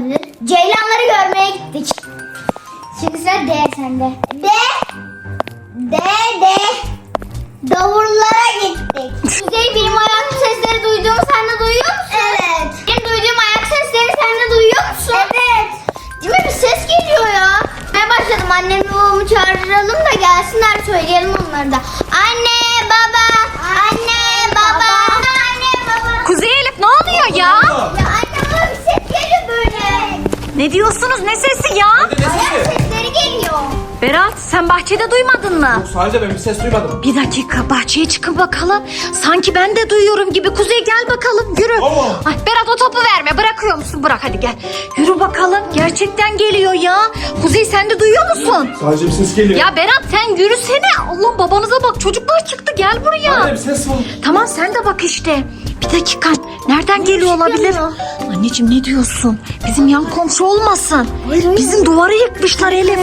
Olabilir? Ceylanları görmeye gittik. Şimdi sıra D sende. D. D. D. Davullara gittik. Kuzey benim ayak sesleri duyduğumu sen de duyuyor musun? Evet. Benim duyduğum ayak sesleri sen de duyuyor musun? Evet. Değil mi? Bir ses geliyor ya. Ben başladım. Annemle babamı çağıralım da gelsinler söyleyelim onları da. Anne, Ne diyorsunuz ne sesi ya? Ayak sesleri geliyor. Berat sen bahçede duymadın mı? Sadece ben bir ses duymadım. Bir dakika bahçeye çıkın bakalım. Sanki ben de duyuyorum gibi. Kuzey gel bakalım yürü. Ama. Ay Berat o topu verme bırakıyor musun? Bırak hadi gel. Yürü bakalım gerçekten geliyor ya. Kuzey sen de duyuyor musun? Sadece bir ses geliyor. Ya Berat sen yürüsene. Allah babanıza bak çocuklar çıktı gel buraya. Anne bir ses var. Tamam sen de bak işte. Bir dakika. Nereden geliyor olabilir? Anneciğim ne diyorsun? Bizim yan komşu olmasın. Bizim duvarı yıkmışlar Elif.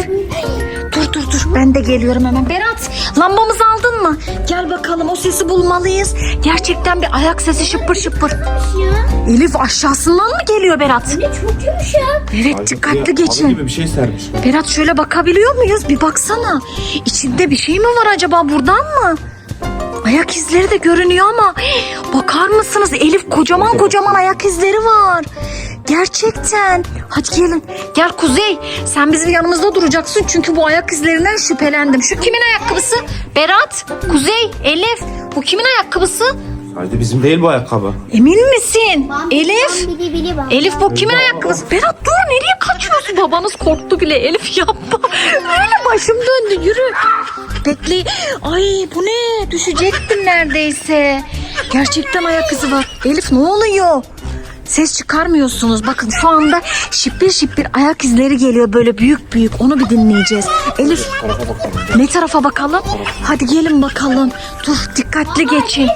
Dur dur dur ben de geliyorum hemen. Berat lambamızı aldın mı? Gel bakalım o sesi bulmalıyız. Gerçekten bir ayak sesi şıpır şıpır. Elif aşağısından mı geliyor Berat? Ne çok yumuşak. Evet dikkatli geçin. gibi bir şey sermiş. Berat şöyle bakabiliyor muyuz? Bir baksana. İçinde bir şey mi var acaba buradan mı? Ayak izleri de görünüyor ama bakar mısınız Elif kocaman kocaman ayak izleri var. Gerçekten. Hadi gelin. Gel Kuzey. Sen bizim yanımızda duracaksın çünkü bu ayak izlerinden şüphelendim. Şu kimin ayakkabısı? Berat, Kuzey, Elif. Bu kimin ayakkabısı? Sadece bizim değil bu ayakkabı. Emin misin? Elif. Bili bili bak. Elif bu kimin ayakkabısı? Berat dur nereye kaçıyorsun? Babanız korktu bile. Elif yapma. Öyle başım döndü yürü. Bekle. Ay bu ne? Düşecektim neredeyse. Gerçekten ayak izi var. Elif ne oluyor? Ses çıkarmıyorsunuz. Bakın şu anda şipir şipir ayak izleri geliyor böyle büyük büyük. Onu bir dinleyeceğiz. Elif ne tarafa bakalım? Hadi gelin bakalım. Dur dikkatli geçin.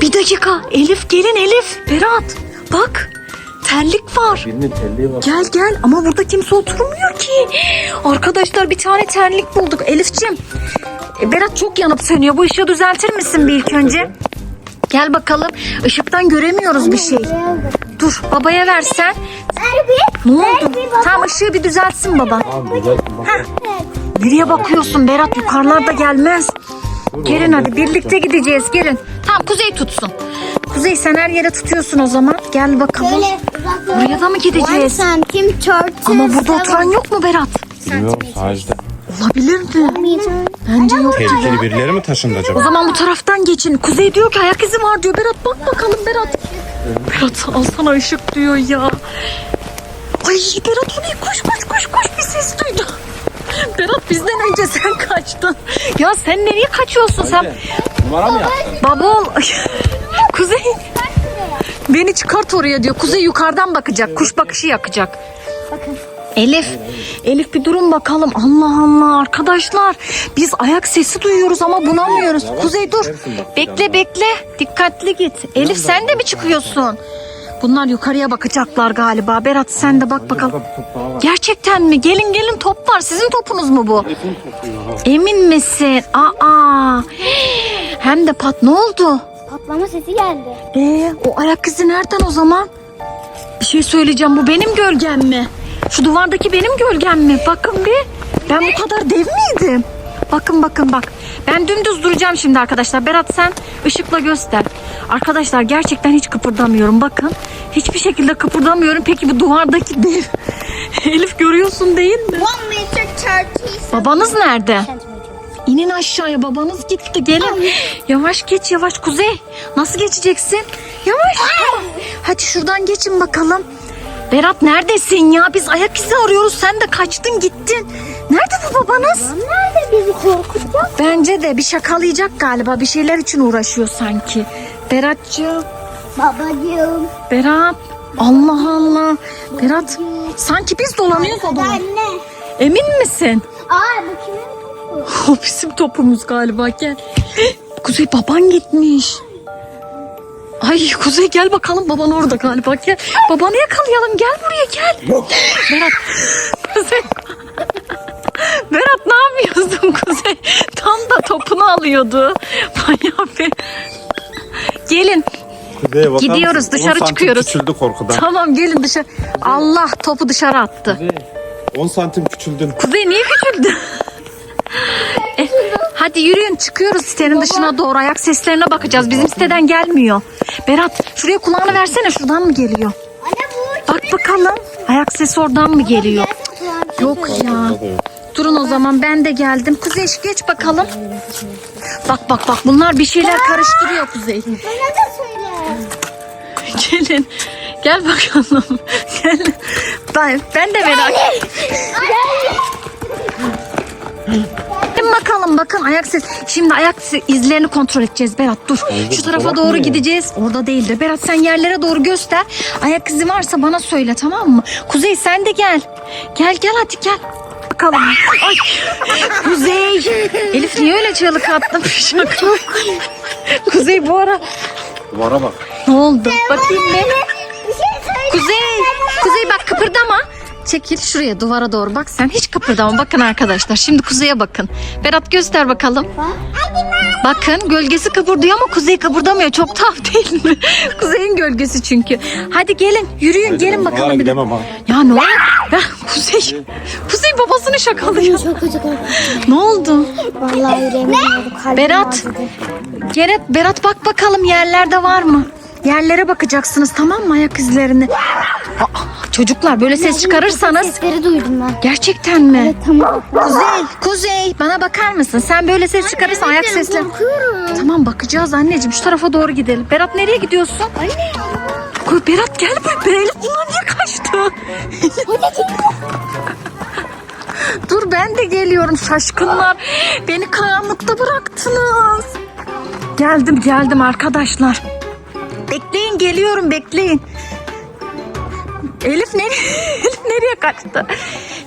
Bir dakika. Elif gelin Elif. Berat bak. Terlik var. Birinin telliği var. Gel gel ama burada kimse oturmuyor ki. Arkadaşlar bir tane terlik bulduk. Elifçim. e, Berat çok yanıp sönüyor. Bu ışığı düzeltir misin bir ilk önce? Gel bakalım. Işıktan göremiyoruz bir şey. Dur babaya versen. Ver bir. Ne oldu? Tam ışığı bir düzeltsin baba. Bak. Nereye bakıyorsun Berat? Yukarılarda gelmez. Gelin hadi birlikte gideceğiz gelin. Tamam Kuzey tutsun. Kuzey sen her yere tutuyorsun o zaman. Gel bakalım. Buraya da mı gideceğiz? Ama burada oturan yok mu Berat? Bilmiyorum sadece. Olabilir mi? meter. Bence yok. Tehlikeli birileri mi taşındı O acaba? zaman bu taraftan geçin. Kuzey diyor ki ayak izi var diyor. Berat bak bakalım Berat. Berat alsana ışık diyor ya. Ay Berat o ne? Koş koş koş koş bir ses duydum. Berat bizden önce sen kaçtın. Ya sen nereye kaçıyorsun sen? Numara mı yaptın? Baba ol. Kuzey beni çıkart oraya diyor. Kuzey yukarıdan bakacak. Kuş bakışı yakacak. Elif, Elif bir durun bakalım. Allah Allah arkadaşlar. Biz ayak sesi duyuyoruz ama bunamıyoruz. Kuzey dur. Bekle bekle. Dikkatli git. Elif sen de mi çıkıyorsun? Bunlar yukarıya bakacaklar galiba. Berat sen de bak bakalım. Gerçekten mi? Gelin gelin top var. Sizin topunuz mu bu? Emin misin? Aa. Hem de pat ne oldu? Patlama sesi geldi. Ee, o ayak izi nereden o zaman? Bir şey söyleyeceğim. Bu benim gölgem mi? Şu duvardaki benim gölgem mi? Bakın bir. Ben bu kadar dev miydim? Bakın bakın bak. Ben dümdüz duracağım şimdi arkadaşlar. Berat sen ışıkla göster. Arkadaşlar gerçekten hiç kıpırdamıyorum. Bakın. Hiçbir şekilde kıpırdamıyorum. Peki bu duvardaki dev. Elif görüyorsun değil mi? Babanız nerede? İnin aşağıya babanız gitti gelin. Yavaş geç yavaş Kuzey. Nasıl geçeceksin? Yavaş. Hadi şuradan geçin bakalım. Berat neredesin ya? Biz ayak izi arıyoruz. Sen de kaçtın gittin. Nerede bu babanız? Nerede bizi korkutacak? Bence de bir şakalayacak galiba. Bir şeyler için uğraşıyor sanki. Beratcığım. Babacığım. Berat. Allah Allah. Berat. Sanki biz dolanıyoruz odada. Anne. Emin misin? Aa bu kimin topu? O bizim topumuz galiba gel. Kuzey baban gitmiş. Ay Kuzey gel bakalım baban orada galiba gel. Babanı yakalayalım gel buraya gel. Berat. Kuzey. Berat ne yapıyorsun Kuzey? Tam da topunu alıyordu. Bayağı bir. Gelin. Kuzey'e bakar Gidiyoruz, mısın? dışarı 10 santim çıkıyoruz. küçüldü korkudan. Tamam gelin dışarı. Allah topu dışarı attı. Kuzey, 10 santim küçüldün. Kuzey niye küçüldü? Hadi yürüyün çıkıyoruz sitenin dışına doğru. Ayak seslerine bakacağız. Bizim siteden gelmiyor. Berat şuraya kulağını versene şuradan mı geliyor? Anne bu Bak bakalım. Ayak sesi oradan mı geliyor? Yok ya. Durun o zaman ben de geldim. Kuzey geç bakalım. Bak bak bak bunlar bir şeyler karıştırıyor Kuzey. Bana da söyle. Gelin. Gel bakalım. Gel. Ben, ben de merak ettim. Gelin bakalım bakın ayak ses. Şimdi ayak izlerini kontrol edeceğiz Berat dur. Şu tarafa doğru gideceğiz. Orada değildir. Berat sen yerlere doğru göster. Ayak izi varsa bana söyle tamam mı? Kuzey sen de gel. Gel gel hadi gel. Bakalım. Ay. Kuzey. Elif niye öyle çığlık attın? Şaka. Kuzey bu ara Duvara bak. ne oldu? Bakayım bir. Bir şey söyle. Kuzey, Kuzey bak kıpırdama. Çekil şuraya duvara doğru bak sen hiç kıpırdama bakın arkadaşlar şimdi kuzeye bakın Berat göster bakalım Bakın gölgesi kıpırdıyor ama kuzey kıpırdamıyor çok tuhaf değil mi Kuzeyin gölgesi çünkü Hadi gelin yürüyün gelin bakalım bir de. gidemem ha. Ya ne oldu ya, Kuzey Kuzey babasını şakalıyor Çok kötü korktum. Ne oldu Vallahi yüreğim yanıyordu. kalbim Berat. ağrıdı. Berat, Berat bak bakalım yerlerde var mı? Yerlere bakacaksınız tamam mı ayak izlerini? Aa, çocuklar böyle ses çıkarırsanız Sesleri duydum ben. gerçekten mi? Tamam. Kuzey, Kuzey bana bakar mısın? Sen böyle ses çıkarırsan ayak sesleri... Korkuyorum. Tamam bakacağız anneciğim şu tarafa doğru gidelim. Berat nereye gidiyorsun? Anne. Koy Berat gel buraya. Elif bunlar niye kaçtı? Dur ben de geliyorum şaşkınlar. Beni karanlıkta bıraktınız. Geldim geldim arkadaşlar. Bekleyin geliyorum bekleyin. Elif, nereye, Elif nereye kaçtı?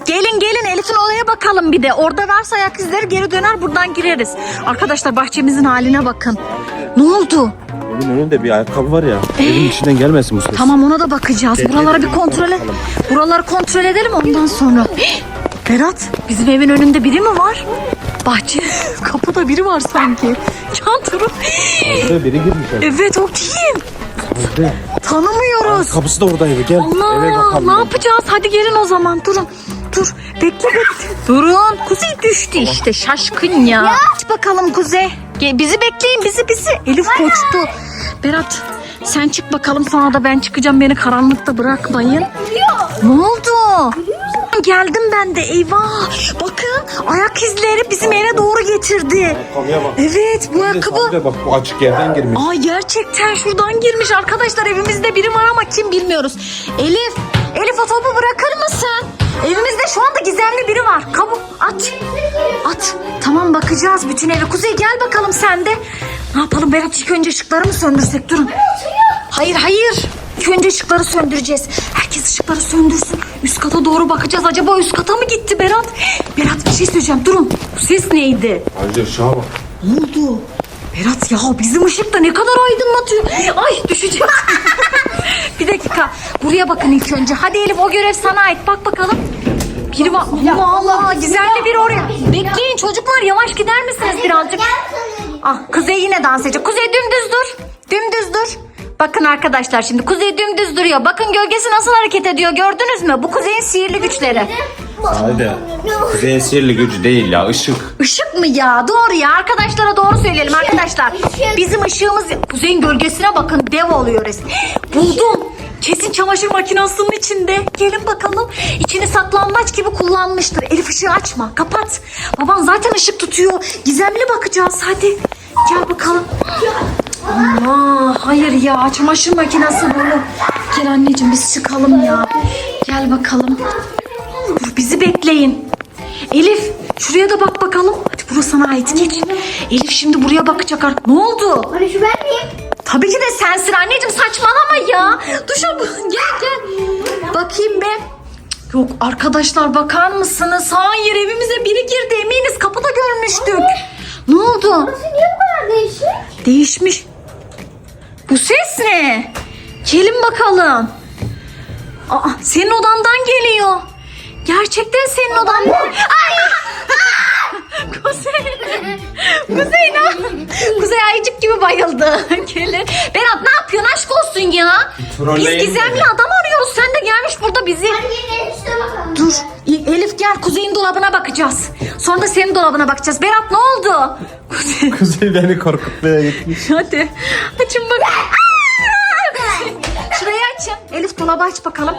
Gelin gelin Elif'in olaya bakalım bir de. Orada varsa ayak izleri geri döner buradan gireriz. Arkadaşlar bahçemizin haline bakın. Ne oldu? Evin önünde bir ayakkabı var ya. Evin içinden gelmesin bu ses. Tamam ona da bakacağız. Buraları bir kontrol et. Buraları kontrol edelim ondan sonra. Berat bizim evin önünde biri mi var? Bahçe kapıda biri var sanki. Çanturu. Buraya biri girmiş. eve. Evet o kim? Burada. Tanımıyoruz. Kapısı da oradaydı. Gel. Eve Allah bakalım. ne yapacağız? Hadi gelin o zaman durun. Dur bekle bekle. Durun. Kuzey düştü işte şaşkın ya. Aç bakalım Kuzey. Gel, bizi bekleyin bizi bizi. Elif koştu. Berat sen çık bakalım sonra da ben çıkacağım beni karanlıkta bırakmayın. Ne oldu? Geldim ben de eyvah. Bakın ayak izleri bizim eve doğru getirdi. Ayakkabıya bak. Evet bu ayakkabı. Bak bu açık yerden girmiş. Aa gerçekten şuradan girmiş arkadaşlar evimizde biri var ama kim bilmiyoruz. Elif, Elif o topu bırakır mısın? Evimizde şu anda gizemli biri var. Kabuk at. At. Tamam bakacağız bütün evi. Kuzey gel bakalım sen de. Ne yapalım Berat ilk önce ışıkları mı söndürsek durun. Hayır hayır. İlk önce ışıkları söndüreceğiz. Herkes ışıkları söndürsün. Üst kata doğru bakacağız. Acaba üst kata mı gitti Berat? Berat bir şey söyleyeceğim. Durun. Bu ses neydi? Ayrıca ışığa bak. Ne oldu? Berat ya bizim ışık da ne kadar aydınlatıyor. Ay düşeceğim. bir dakika. Buraya bakın ilk önce. Hadi Elif o görev sana ait. Bak bakalım. Biri var. Allah Allah. Gizemli biri oraya. Bekleyin çocuklar yavaş gider misiniz birazcık? Ah Kuzey yine dans edecek. Kuzey dümdüz dur. Dümdüz dur. Bakın arkadaşlar şimdi Kuzey dümdüz duruyor. Bakın gölgesi nasıl hareket ediyor gördünüz mü? Bu Kuzey'in sihirli güçleri. Haydi. Kuzey'in sihirli gücü değil ya ışık. Işık mı ya? Doğru ya. Arkadaşlara doğru söyleyelim arkadaşlar. Bizim ışığımız Kuzey'in gölgesine bakın dev oluyor resmen. Buldum. Kesin çamaşır makinesinin içinde. Gelin bakalım. İçini saklanmaç gibi kullanmıştır. Elif ışığı açma. Kapat. Baban zaten ışık tutuyor. Gizemli bakacağız. Hadi. Gel bakalım. Allah hayır ya çamaşır makinesi bunu. Gel anneciğim biz çıkalım ya. Gel bakalım. Dur bizi bekleyin. Elif şuraya da bak bakalım. Hadi burası sana ait geç. Elif şimdi buraya bakacak artık. Ne oldu? Hani şu ben miyim? Tabii ki de sensin anneciğim saçmalama ya. Duşa gel gel. Bakayım be. Yok arkadaşlar bakar mısınız? Hayır evimize biri girdi eminiz kapıda görmüştük. Ne oldu? Burası niye bu kadar değişik? Değişmiş. Bu ses ne? Gelin bakalım. Aa, senin odandan geliyor. Gerçekten senin odan. Ay! Kuzey ne? Kuzey ayıcık gibi bayıldı. Gelin. Berat ne yapıyorsun aşk olsun ya? Biz Trolleyim gizemli adam arıyoruz. Sen de gelmiş burada bizi. Bakalım. Dur. Elif gel Kuzey'in dolabına bakacağız. Sonra da senin dolabına bakacağız. Berat ne oldu? Kuzey. Kuzey beni korkutmaya gitmiş. Hadi. Açın bak. Aa! Şurayı açın. Elif dolabı aç bakalım.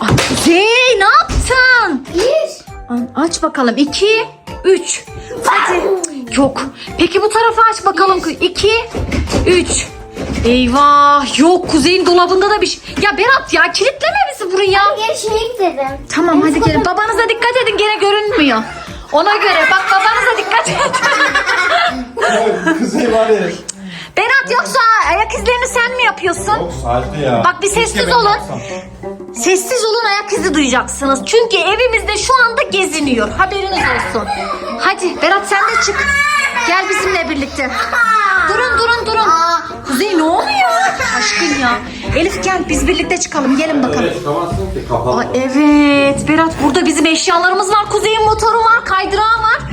Ay, Kuzey ne yaptın? Bir. An- Aç bakalım. İki, üç. Hadi. Yok. Peki bu tarafa aç bakalım. İki, üç. Eyvah. Yok Kuzey'in dolabında da bir şey. Ya Berat ya kilitleme bizi buraya. Geri şeye gidelim. Tamam hadi gelin. Babanıza dikkat edin gene görünmüyor. Ona göre bak babanıza dikkat edin. Kuzey var ya. Berat yoksa ayak izlerini sen mi yapıyorsun? Çok saatte ya. Bak bir sessiz Keşke ben olun. yapsam. Sessiz olun ayak izi duyacaksınız. Çünkü evimizde şu anda geziniyor. Haberiniz olsun. Hadi Berat sen de çık. Gel bizimle birlikte. Durun durun durun. Kuzey ne oluyor? Aşkın ya. Elif gel biz birlikte çıkalım. Gelin bakalım. Öyle çıkamazsın ki kapalı. Aa, evet Berat burada bizim eşyalarımız var. Kuzey'in motoru var, kaydırağı var.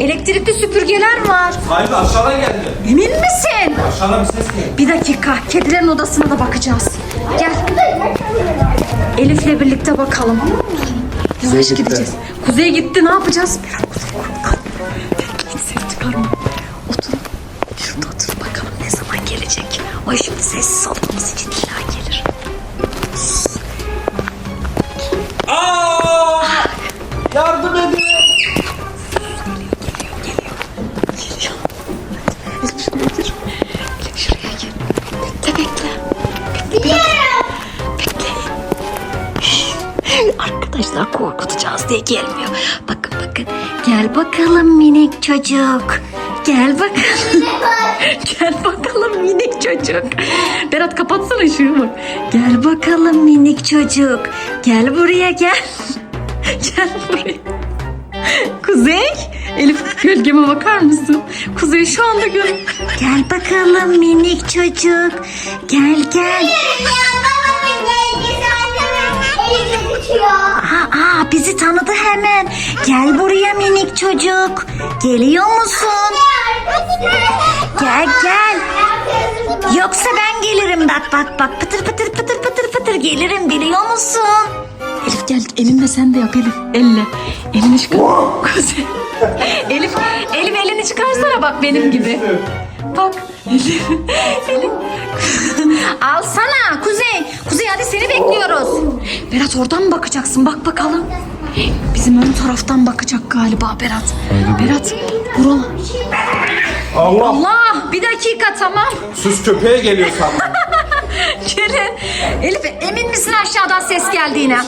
Elektrikli süpürgeler var. Sahibi aşağıdan geldi. Emin misin? Aşağıdan bir ses geldi. Bir dakika. Kedilerin odasına da bakacağız. Gel. Elif'le birlikte bakalım. Yavaş gitti. gideceğiz. Kuzey gitti. Ne yapacağız? Berat Kuzey korkak. Hiç ses çıkarma. Otur. Şurada otur bakalım ne zaman gelecek. Ay şimdi sessiz olmamız için illa. Arkadaşlar korkutacağız diye gelmiyor. Bakın bakın. Gel bakalım minik çocuk. Gel bakalım. Gel bakalım minik çocuk. Berat kapatsana şunu. Gel bakalım minik çocuk. Gel buraya gel. Gel buraya. Kuzey. Elif gölgeme bakar mısın? Kuzey şu anda gör. Gel bakalım minik çocuk. Gel gel. Aa, bizi tanıdı hemen. Gel buraya minik çocuk. Geliyor musun? Gel gel. Yoksa ben gelirim bak bak bak pıtır pıtır pıtır pıtır pıtır gelirim biliyor musun? Elif gel elinle sen de yap Elif elle. Elini çıkar. Kuzey. Elif, Elif elini çıkarsana bak benim gibi. Bak Elif. Elif. Berat oradan mı bakacaksın? Bak bakalım. Bizim ön taraftan bakacak galiba Berat. Berat buralar. Allah. Allah bir dakika tamam. Sus köpeğe geliyor sandım. Gelin. Elif emin misin aşağıdan ses geldiğine?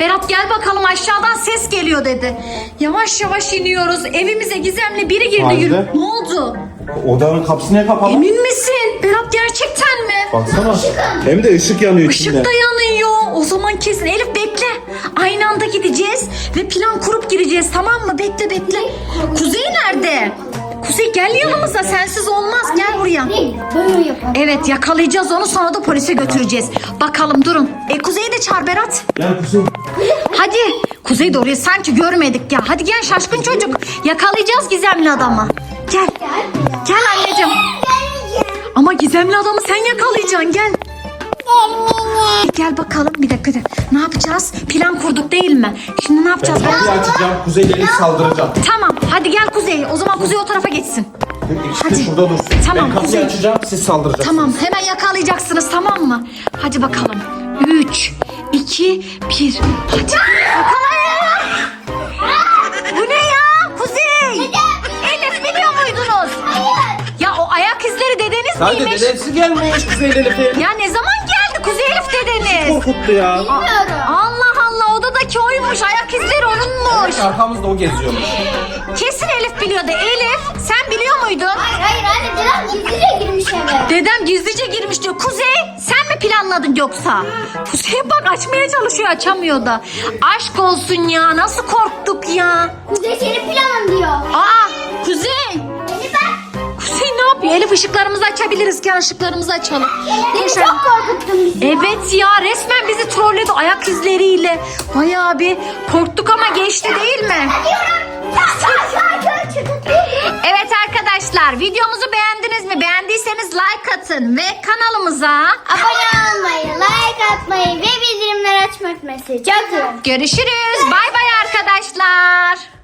Berat gel bakalım aşağıdan ses geliyor dedi. Yavaş yavaş iniyoruz. Evimize gizemli biri girdi. Halide. Yürü. Ne oldu? Odanın kapısı niye kapalı? Emin misin? Berat gerçekten mi? Baksana. Hem de ışık yanıyor Işık içinde. da yanıyor. Kesin. Elif bekle. Aynı anda gideceğiz ve plan kurup gireceğiz tamam mı? Bekle bekle. Kuzey nerede? Kuzey gel yanımıza. Sensiz olmaz. Gel buraya. Böyle yapalım. Evet yakalayacağız onu sonra da polise götüreceğiz. Bakalım durun. E Kuzey'i de çağır Berat. Gel Kuzey. Hadi. Kuzey de orayı sanki görmedik ya. Hadi gel şaşkın çocuk. Yakalayacağız gizemli adamı. Gel. Gel anneciğim. Ama gizemli adamı sen yakalayacaksın gel. Gel bakalım bir dakika. Ne yapacağız? Plan kurduk değil mi? Şimdi ne yapacağız? Ben kapıyı açacağım. Kuzey'le Elif saldıracağım. Tamam hadi gel Kuzey. O zaman Kuzey o tarafa geçsin. İkisi Hadi. de şurada dursun. Tamam, Ben kapıyı Kuzey. açacağım. Siz saldıracaksınız. Tamam hemen yakalayacaksınız tamam mı? Hadi bakalım. 3, 2, 1. Hadi. Yakalayın. Bu ne ya? Kuzey. Elif biliyor muydunuz? Ya o ayak izleri dedeniz Sadece miymiş? dedesi gelmiş Kuzey'le Elif'e. Ya ne zaman Kuzey Dedeniz? Korkuttu ya. Allah Allah odadaki oymuş ayak izleri onunmuş. Arkamızda o geziyormuş. Kesin Elif biliyordu. Elif sen biliyor muydun? Hayır hayır anne dedem gizlice girmiş eve. Dedem gizlice girmiş diyor. Kuzey sen mi planladın yoksa? Kuzey bak açmaya çalışıyor açamıyor da. Aşk olsun ya nasıl korktuk ya. Kuzey senin planın diyor. Elif ışıklarımızı açabiliriz. Gel ışıklarımızı açalım. Beni Yaşar. çok korkuttun bizi. Evet ya resmen bizi trolledi ayak izleriyle. Bayağı bir korktuk ama geçti değil mi? Sen çıktın. videomuzu beğendiniz mi? Beğendiyseniz like atın ve kanalımıza Abone olmayı, like atmayı ve bildirimleri açmayı unutmayın. Çok görüşürüz. Bay bay arkadaşlar.